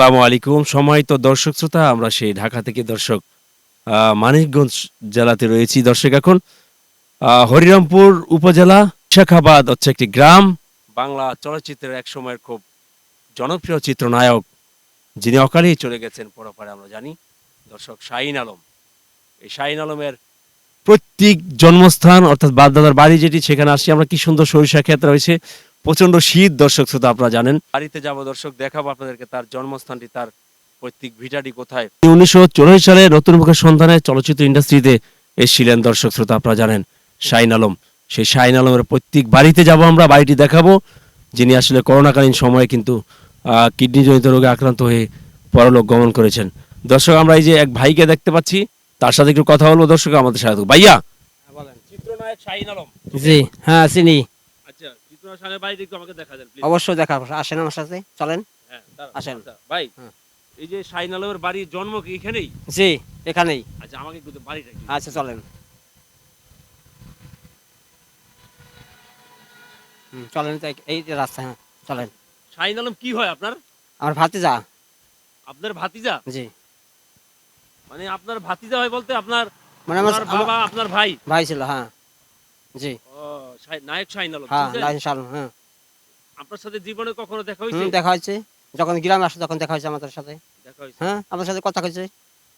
আসসালামু আলাইকুম। সম্মানিত দর্শক শ্রোতা, আমরা সেই ঢাকা থেকে দর্শক মানিকগঞ্জ জেলাতে রয়েছি। দর্শক, এখন হরিরামপুর উপজেলা শেখাবাদ হচ্ছে একটি গ্রাম। বাংলা চলচ্চিত্রের এক সময়ের খুব জনপ্রিয় চিত্রনায়ক, যিনি অকালেই চলে গেছেন পরপারে, আমরা জানি। দর্শক, শাহিন আলম। এই শাহিন আলমের প্রত্যেক জন্মস্থান, অর্থাৎ বাপদাদার বাড়ি যেটি, সেখানে আসছি আমরা কি সুন্দর সরিষা ক্ষেত রয়েছে। প্রচণ্ড শীত দর্শক শ্রোতা আপনারা জানেন। বাড়িতে যাব দর্শক দেখাবো আপনাদেরকে তার জন্মস্থানটি তার পৈতৃক ভিটাটি কোথায়। উনিশশো চল্লিশ সালে নতুন মুখের সন্ধানে চলচ্চিত্র ইন্ডাস্ট্রিতে এসেছিলেন দর্শক শ্রোতা আপনারা জানেন শাহিন আলম। সেই শাহিন আলমের প্রত্যেক বাড়িতে যাব আমরা বাড়িটি দেখাবো। যিনি আসলে করোনাকালীন সময়ে কিন্তু আহ, কিডনিজনিত রোগে আক্রান্ত হয়ে পরলোক গমন করেছেন। দর্শক আমরা এই যে এক ভাইকে দেখতে পাচ্ছি তার সাথে একটু কথা বলব দর্শক আমাদের সাথে ভাইয়া! চিত্রনায়ক শাহিন আলম। জি হ্যাঁ চিনি। চিত্রনায়কের বাড়িটি একটু আমাকে দেখা দেন please। অবশ্যই দেখা আসেন আমার সাথে। চলেন। হ্যাঁ, আসেন। আচ্ছা, ভাই। এই যে শাহিন আলমের বাড়ির জন্ম কি এখানেই? জি এখানেই। আচ্ছা আমাকে একটু বাড়িটা আচ্ছা চলেন। হুম, চলেন এই- যে রাস্তা হ্যাঁ চলেন। শাহিন আলম কি হয় আপনার? আমার ভাতিজা। আপনার ভাতিজা? জি। মানে আপনার ভাতিজা হয় বলতে আপনার মানে আমার বাবা আপনার ভাই? ভাই ছিল হ্যাঁ। জি। নায়ক শাহিন আলম হ্যাঁ? লাইন সালন হ্যাঁ। আপনার সাথে জীবনে কখনো দেখা হয়েছে? দেখা হয়েছে। যখন গ্রামে আসে তখন দেখা হয়েছে আমাদের সাথে। দেখা হয়েছে। হ্যাঁ আমাদের সাথে কথা হয়েছে।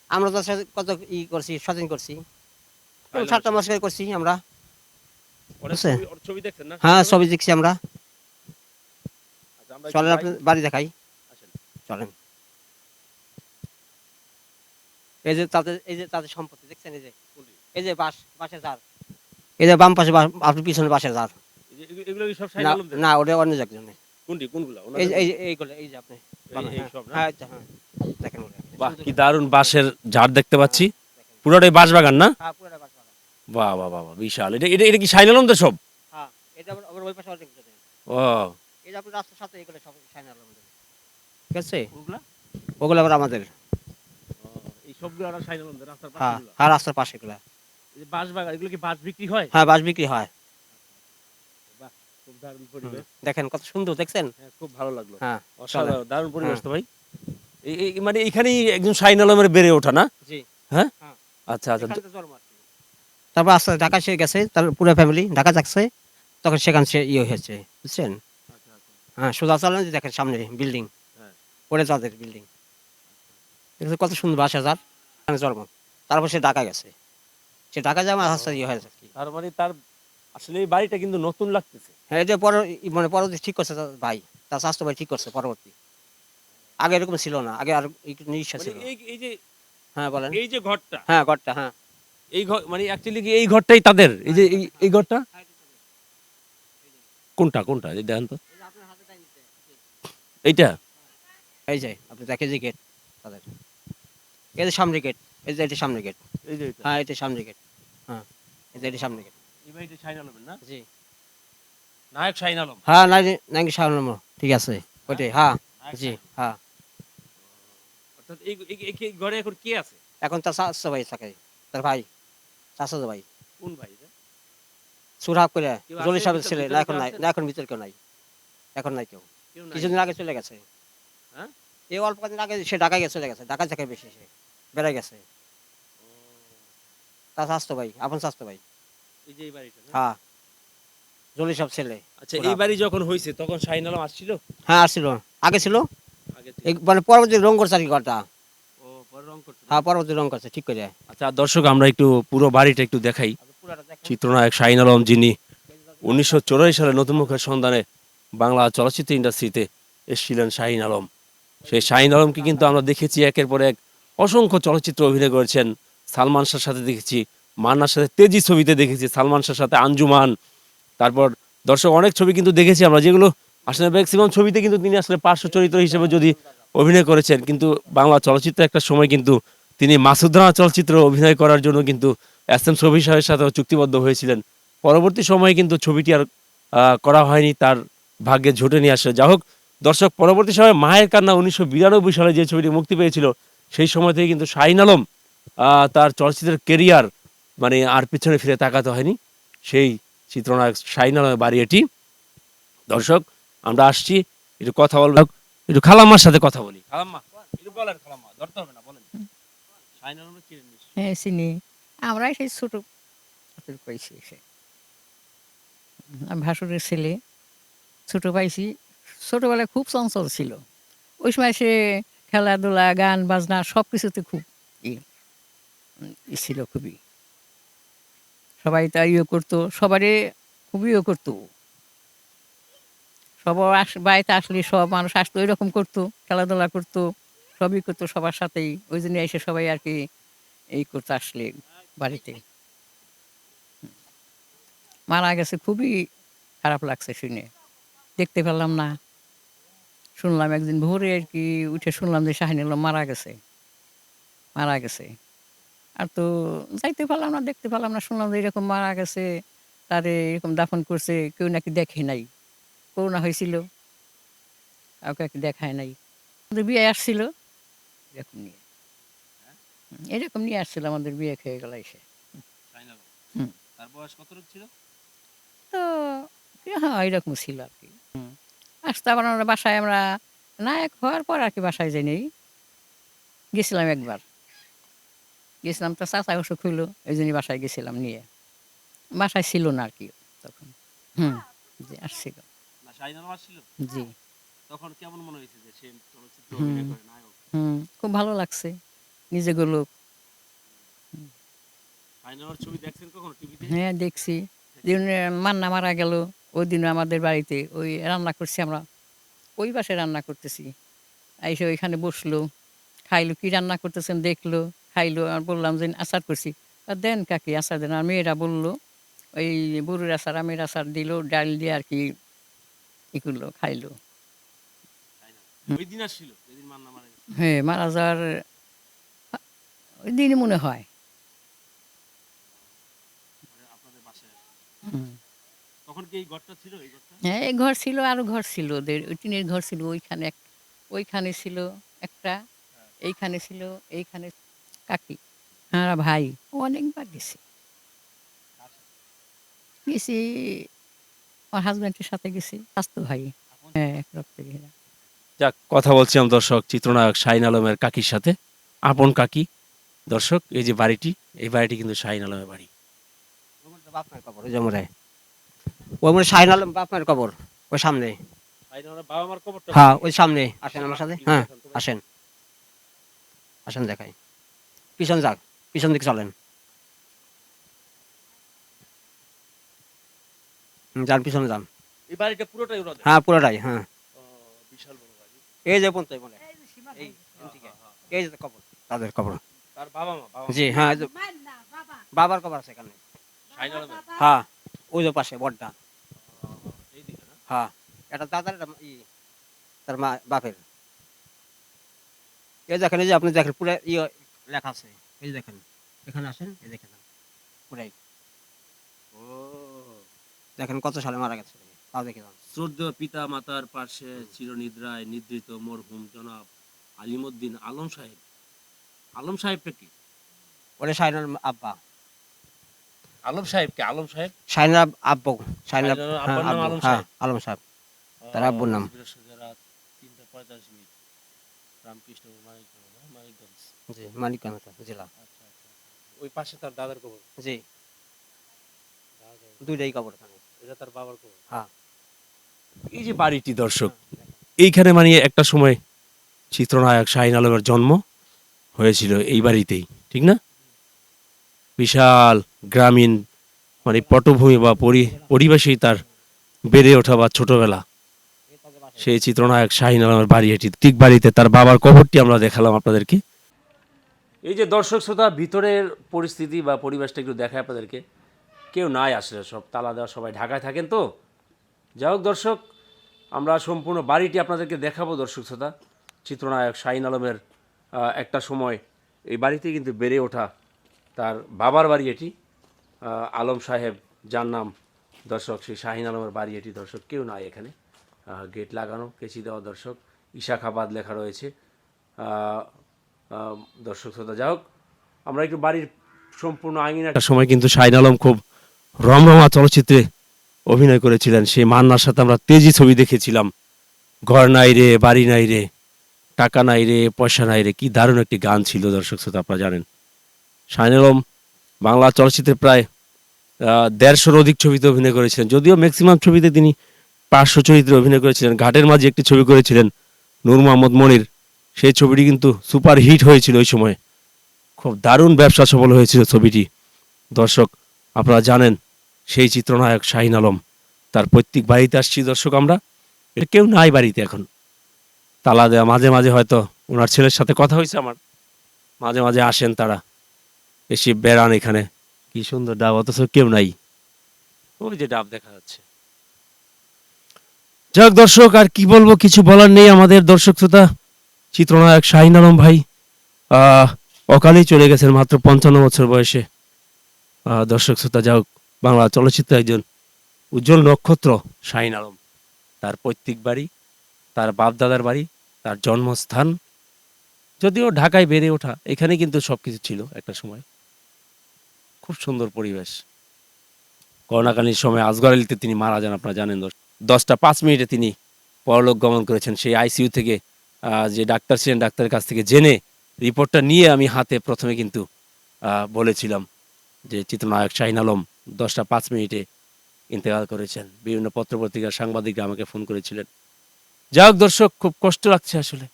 আমরা তার সাথে কত ই করছি স্বাধীন করছি। সাতটা মাস করছি আমরা। ছবি- দেখছেন না? হ্যাঁ ছবি দেখছি আমরা। আচ্ছা, চলেন আপনি বাড়ি দেখাই। চলেন। এই যে তাদের এই যে তাদের সম্পত্তি দেখছেন এই যে? এই যে বাস বাসের ধার এই যে বাম পাশে আপনি পিছনে পাশে ধার এই যে এগুলো- কি সব না আলম না ওটা অন্য একজনে কোনটি কোনগুলো? এই যে- এই এইগুলো এই যে আপনি এই হ্যাঁ, সব না? হ্যাঁ, হ্যাঁ, দেখেন বাহ কি দারুণ বাঁশের ঝাড় দেখতে পাচ্ছি। পুরোটাই বাঁশ বাগান না? হ্যাঁ, পুরোটা বাস বাগান। বাহ বাহ বাহ বিশাল। এটা এটা এটা কি আলমদের সব? হ্যাঁ, এটা আবার- ওই পাশে অনেক আছে। ও। এই যে আপনার রাস্তার সাথে এগুলো সব সাইন আমাদের ঠিক আছে? ওগুলো? আবার আমাদের। ও, এই সবগুলো আলমদের রাস্তার হ্যাঁ পাশে হ্যাঁ রাস্তার পাশে এগুলো বাঁশ বাগান এগুলো কি বাঁশ বিক্রি হয়? হ্যাঁ বাস বিক্রি হয়। খুব দারুণ পরিবেশ। দেখেন কত সুন্দর দেখছেন? হ্যাঁ খুব ভালো লাগল। হ্যাঁ অসাধারণ দারুণ পরিবেশ হ্যাঁ। তো ভাই। এই এই মানে এখানেই একজন শাহিন আলমের বেড়ে ওঠা না? জি। আচ্ছা আচ্ছা। এখান থেকে জন্ম আর কি। তারপর আস্তে ঢাকা সে গেছে তার পুরো ফ্যামিলি ঢাকা যাচ্ছে তখন সেখানে সে ইয়ে হয়েছে বুঝছেন? হ্যাঁ সোজা চালান দেখেন সামনে বিল্ডিং হ্যাঁ। পরে তাদের বিল্ডিং কত সুন্দর বাসা যার জন্ম তারপর সে ঢাকা গেছে। সে যাওয়া আস্তে আস্তে ইয়ে হয়েছে। তার মানে তার আসলে এই বাড়িটা কিন্তু নতুন লাগতেছে। হ্যাঁ এটা পর মানে পরবর্তী ঠিক করছে তার ভাই। তার স্বাস্থ্য ভাই ঠিক করছে পরবর্তী। আগে এরকম ছিল না আগে আর একটু নিঃশ্বাস মানে ছিল। এই এই যে হ্যাঁ বলেন। এই যে ঘরটা। হ্যাঁ ঘরটা হ্যাঁ। এই ঘর মানে অ্যাকচুয়ালি কি এই ঘরটাই তাদের? এই যে এই- এই ঘরটা? কোনটা কোনটা? এই দেখেন তো। এইটা? এই যে আপনি দেখে যে গেট তাদের। এই যে সামনে গেট এই যে এটা সামনে গেট এই যে এটা। হ্যাঁ এটা সামনে গেট হ্যাঁ এই যে এটা সামনে গেট এই বাড়িটা শাহিন আলমের না? জি। নায়ক শাহিন আলম। হ্যাঁ নাই নাকি সামনে ঠিক আছে। ওইটাই হ্যাঁ জি হ্যাঁ। অর্থাৎ এই এই- এই- এই ঘরে এখন কে আছে? এখন তার চাষা ভাই থাকে তার ভাই চাষা ভাই। কোন ভাই এটা? করে জলি সাহেবের ভিতর- ছেলে না এখন কেউ নাই না এখন ভিতর কেউ নাই এখন নাই কেউ। কিছুদিন আগে চলে গেছে। হ্যাঁ? এই অল্প কদিন আগে সে ঢাকায় গেছে চলে গেছে ঢাকা থেকে বেশি সে। বেড়াই গেছে। তার স্বাস্থ্য ভাই আপন স্বাস্থ্য ভাই। এই যে এই বাড়িটা না? হ্যাঁ। জলি সব ছেলে। আচ্ছা এই বাড়ি যখন হয়েছে তখন শাহিন আলম আসছিল? হ্যাঁ আসছিল। আগে ছিল? আগে থেকে? এই মানে পরবর্তী রং করছে আর কি ঘরটা। ও পরে রং করছে হ্যাঁ পরবর্তী রং করছে ঠিক করে আচ্ছা দর্শক আমরা একটু পুরো বাড়িটা একটু দেখাই। দেখেন। চিত্রনায়ক শাহিন আলম যিনি উনিশশো চৌরাশি সালে নতুন মুখের সন্ধানে বাংলা চলচ্চিত্র ইন্ডাস্ট্রিতে এসেছিলেন শাহিন আলম সেই শাহিন আলমকে কিন্তু আমরা দেখেছি একের পর এক অসংখ্য চলচ্চিত্র অভিনয় করেছেন। সালমান শাহর সাথে দেখেছি, মান্নার সাথে তেজি ছবিতে দেখেছি, সালমান শাহর সাথে আঞ্জুমান। তারপর দর্শক, অনেক ছবি কিন্তু দেখেছি আমরা, যেগুলো আসলে ম্যাক্সিমাম ছবিতে কিন্তু তিনি আসলে পার্শ্ব চরিত্র হিসেবে যদি অভিনয় করেছেন, কিন্তু বাংলা চলচ্চিত্রে একটা সময় কিন্তু তিনি মাসুদ রানা চলচ্চিত্র অভিনয় করার জন্য কিন্তু এস এম ছবি সাহেবের সাথে চুক্তিবদ্ধ হয়েছিলেন। পরবর্তী সময়ে কিন্তু ছবিটি আর করা হয়নি, তার ভাগ্যে ঝুটে নিয়ে আসে। যা হোক, দর্শক, পরবর্তী সময়ে মায়ের কান্না উনিশশো বিরানব্বই সালে যে ছবিটি মুক্তি পেয়েছিল সেই সময় থেকে কিন্তু শাহিন আলম তার চলচ্চিত্রের কেরিয়ার মানে আর পিছনে ফিরে তাকাতে হয়নি। সেই চিত্রনায়ক শাহিন আলমের বাড়ি এটি। দর্শক, আমরা আসছি, একটু কথা বলব। একটু খালাম্মার সাথে কথা বলি। খালাম্মা বলেন খালাম্মা, ধরতে হবে না, বলেন। শাহিন নিশ্চয়ই। হ্যাঁ চিনি। আমরা সেই ছোট পাইছি ভাসুরের ছেলে। ছোট পাইছি ছোটবেলায় খুব চঞ্চল ছিল। ওই সময় সে খেলাধুলা, গান, বাজনা সব কিছুতে খুব ই ছিল খুবই। সবাই তা ইয়ে করতো সবারই খুবই ইয়ে করতো। সব আস, বাড়িতে আসলে সব মানুষ আসতো এরকম করতো, খেলাধুলা করতো, সবই করতো সবার সাথেই। ওই জন্য এসে সবাই আর কি এই করতে আসলে বাড়িতে। মারা গেছে, খুবই খারাপ লাগছে শুনে। দেখতে পেলাম না। শুনলাম একদিন ভোরে আর কি উঠে শুনলাম যে শাহিন আলম মারা গেছে। মারা গেছে। আর তো যাইতে পারলাম না দেখতে পেলাম না শুনলাম যে এরকম মারা গেছে তারে এরকম দাফন করছে কেউ নাকি দেখে নাই। করোনা হয়েছিল। কাউকে কি দেখায় নাই। আমাদের বিয়ে আসছিল। এরকম নিয়ে। এরকম নিয়ে আসছিল আমাদের বিয়ে খেয়ে গেল এসে। তার বয়স কত ছিল? তো হ্যাঁ এরকম ছিল আর কি। আসতে আবার আমরা বাসায় আমরা নায়ক হওয়ার পর আর কি বাসায় যাই নেই। গেছিলাম একবার। গেছিলাম তো চাচা অসুখ হইল এই জন্যই বাসায় গেছিলাম নিয়ে। বাসায় ছিল না আর কি তখন। হুম জি আসছিল। জি। তখন কেমন মনে হয়েছে যে সে চলচ্চিত্র হুম। অভিনয় করে নায়ক? হুম খুব ভালো লাগছে। নিজেগুলো শাহিন আলমের ছবি দেখছেন কখনো টিভিতে? হ্যাঁ দেখছি। মান্না মারা গেল। ওই দিন আমাদের বাড়িতে ওই রান্না করছি আমরা। ওই পাশে রান্না করতেছি। এসে ওইখানে বসল খাইলো কি রান্না করতেছেন দেখল খাইলো আর বললাম যে আচার করছি। আর দেন কাকি আচার দেন? আর মেয়েরা বলল ওই বুড়ুর আচার আমের আচার দিল ডাল দিয়ে আর কি ই করল খাইলো। হ্যাঁ মারা যাওয়ার ওই দিনই মনে হয়। মানে হুম। তখন কি এই ঘরটা ছিল এই ঘরটা? হ্যাঁ এই ঘর ছিল আরও ঘর ছিল। ওদের ওই টিনের ঘর ছিল ওইখানে এক ওইখানে ছিল একটা এইখানে ছিল এইখানে কাকি। হ্যাঁ ভাই অনেকবার গেছি। গেছি আমার হাজব্যান্ডের সাথে গেছি স্বাস্থ্য ভাই। হ্যাঁ এক রক্ত ঘেরা যাক কথা বলছিলাম দর্শক চিত্রনায়ক শাহিন আলমের কাকির সাথে। আপন কাকি দর্শক এই যে বাড়িটি এই বাড়িটি কিন্তু শাহিন আলমের বাড়ি। মায়ের কবর ওই জমরে ওই মনে শাহিন আলম বাপ মায়ের কবর ওই সামনে। বাবা মার কবরটা? হ্যাঁ ওই সামনে। আসেন আমার সাথে? হ্যাঁ আসেন আসেন। দেখাই। পিছন যাক পিছন দিকে চলেন। যান পিছনে যান। এই বাড়িটা পুরোটাই ওরা হ্যাঁ পুরোটাই হ্যাঁ। বিশাল বড় বাড়ি। এই যে পর্যন্ত বলে এই এদিকে। এই যে কবর তাদের কবর। তার বাবা মা বাবা জি হ্যাঁ বাবার কবর আছে এখানে। হ্যাঁ ওই যে পাশে বড়টা হ্যাঁ এটা দাদার এটা ই তার মা বাপের। এই দেখেন এই যে আপনি দেখেন পুরো ইয়ে লেখা আছে। এই দেখেন এখানে আসেন এই দেখেন। পুরাই। ও দেখেন কত সালে মারা গেছে। তাও দেখে যান। শ্রদ্ধেয় পিতা মাতার পাশে চিরনিদ্রায় নিদ্রিত মরহুম জনাব আলিমুদ্দিন আলম সাহেব। আলম সাহেবটা কি? ওরে শাহিনার আব্বা। আলম সাহেব কে আলম সাহেব? শাহিনার আব্বু শাহিনার হ্যাঁ আলম হ্যাঁ সাহেব? আলম সাহেব। তার আব্বুর নাম। তিনটা পঁয়তাল্লিশ মিনিট। রামকৃষ্ণ মানিকগঞ্জ মানিকগঞ্জ। জি মানিকগঞ্জ জেলা। আচ্ছা আচ্ছা আচ্ছা। ওই পাশে তার দাদার কবর? জি। দুইটাই কবর এটা তার বাবার কবর? হ্যাঁ। এই যে বাড়িটি দর্শক এইখানে মানে একটা সময় চিত্রনায়ক শাহিন আলমের জন্ম হয়েছিল এই বাড়িতেই ঠিক না? বিশাল গ্রামীণ মানে পটভূমি বা পরি, পরিবেশেই তার বেড়ে ওঠা বা ছোটবেলা। সেই চিত্রনায়ক শাহিন আলমের বাড়ি, এটি ঠিক বাড়িতে। তার বাবার কবরটি আমরা দেখালাম আপনাদেরকে। এই যে দর্শক শ্রোতা, ভিতরের পরিস্থিতি বা পরিবেশটা একটু দেখায় আপনাদেরকে। কেউ নাই আসলে, সব তালা দেওয়া সবাই ঢাকায় থাকেন তো। যাই হোক দর্শক, আমরা সম্পূর্ণ বাড়িটি আপনাদেরকে দেখাবো দর্শক শ্রোতা। চিত্রনায়ক শাহিন আলমের একটা সময় এই বাড়িতে কিন্তু বেড়ে ওঠা তার বাবার বাড়ি এটি। আলম সাহেব, যার নাম দর্শক সেই শাহিন আলমের বাড়ি এটি। দর্শক, কেউ নাই এখানে। গেট লাগানো, কেচি দেওয়া দর্শক। ইশাখাবাদ লেখা রয়েছে। দর্শক শ্রোতা, যাই হোক, আমরা একটু বাড়ির সম্পূর্ণ আঙিনা একটা সময় কিন্তু শাহিন আলম খুব রমরমা চলচ্চিত্রে অভিনয় করেছিলেন। সেই মান্নার সাথে আমরা তেজি ছবি দেখেছিলাম। ঘর নাই রে, বাড়ি নাই রে, টাকা নাই রে, পয়সা নাই রে, কি দারুণ একটি গান ছিল দর্শক শ্রোতা, আপনারা জানেন। শাহিন আলম বাংলা চলচ্চিত্রে প্রায় দেড়শোর অধিক ছবিতে অভিনয় করেছিলেন। যদিও ম্যাক্সিমাম ছবিতে তিনি পার্শ্ব চরিত্রে অভিনয় করেছিলেন। ঘাটের মাঝে একটি ছবি করেছিলেন নূর মোহাম্মদ মনির। সেই ছবিটি কিন্তু সুপার হিট হয়েছিল ওই সময়। খুব দারুণ ব্যবসা সফল হয়েছিল ছবিটি। দর্শক, আপনারা জানেন, সেই চিত্রনায়ক শাহিন আলম, তার প্রত্যেক বাড়িতে আসছি। দর্শক, আমরা এটা কেউ নাই বাড়িতে এখন। তালা দেওয়া মাঝে মাঝে হয়তো ওনার ছেলের সাথে কথা হয়েছে আমার। মাঝে মাঝে আসেন তারা। এসে বেড়ান এখানে। কি সুন্দর ডাব অথচ কেউ নাই। ওই যে ডাব দেখা যাচ্ছে। যাক দর্শক আর কি বলব কিছু বলার নেই আমাদের দর্শক শ্রোতা। চিত্রনায়ক শাহিন আলম ভাই অকালেই চলে গেছেন মাত্র পঞ্চান্ন বছর বয়সে। দর্শক শ্রোতা যাক বাংলা চলচ্চিত্র একজন উজ্জ্বল নক্ষত্র শাহিন আলম। তার পৈতৃক বাড়ি তার বাপদাদার বাড়ি তার জন্মস্থান যদিও ঢাকায় বেড়ে ওঠা এখানে কিন্তু সবকিছু ছিল একটা সময়। খুব সুন্দর পরিবেশ। করোনাকালীন সময় আজগর আলীতে তিনি মারা যান, আপনারা জানেন দশটা পাঁচ মিনিটে তিনি পরলোক গমন করেছেন। সেই আইসিইউ থেকে যে ডাক্তার ছিলেন, ডাক্তারের কাছ থেকে জেনে রিপোর্টটা নিয়ে আমি হাতে প্রথমে কিন্তু বলেছিলাম যে চিত্রনায়ক শাহিন আলম দশটা পাঁচ মিনিটে ইন্তেকাল করেছেন। বিভিন্ন পত্রপত্রিকার সাংবাদিকরা আমাকে ফোন করেছিলেন। যাই হোক দর্শক, খুব কষ্ট লাগছে আসলে।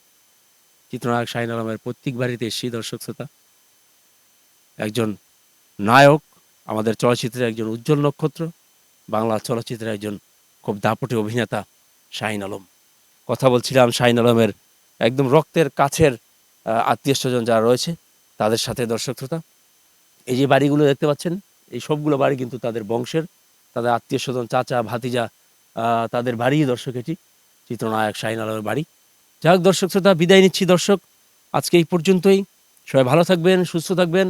চিত্রনায়ক শাহিন আলমের প্রত্যেক বাড়িতে এসেছি দর্শক শ্রোতা। একজন নায়ক, আমাদের চলচ্চিত্রের একজন উজ্জ্বল নক্ষত্র, বাংলা চলচ্চিত্রের একজন খুব দাপটে অভিনেতা শাহিন আলম। কথা বলছিলাম শাহিন আলমের একদম রক্তের কাছের আত্মীয় স্বজন যারা রয়েছে, তাদের সাথে দর্শক শ্রোতা। এই যে বাড়িগুলো দেখতে পাচ্ছেন, এই সবগুলো বাড়ি কিন্তু তাদের বংশের। তাদের আত্মীয় স্বজন, চাচা, ভাতিজা তাদের বাড়ি দর্শক এটি, চিত্রনায়ক শাহিন আলমের বাড়ি। যাই হোক দর্শক শ্রোতা, বিদায় নিচ্ছি দর্শক। আজকে এই পর্যন্তই। সবাই ভালো থাকবেন, সুস্থ থাকবেন।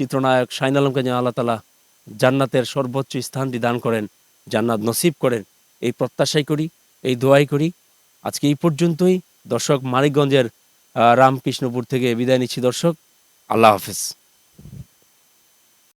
চিত্রনায়ক শাহিন আলমকে যেন আল্লাহ তালা জান্নাতের সর্বোচ্চ স্থানটি দান করেন, জান্নাত নসিব করেন, এই প্রত্যাশাই করি, এই দোয়াই করি। আজকে এই পর্যন্তই। দর্শক মানিকগঞ্জের রামকৃষ্ণপুর থেকে বিদায় নিচ্ছি দর্শক। আল্লাহ হাফেজ।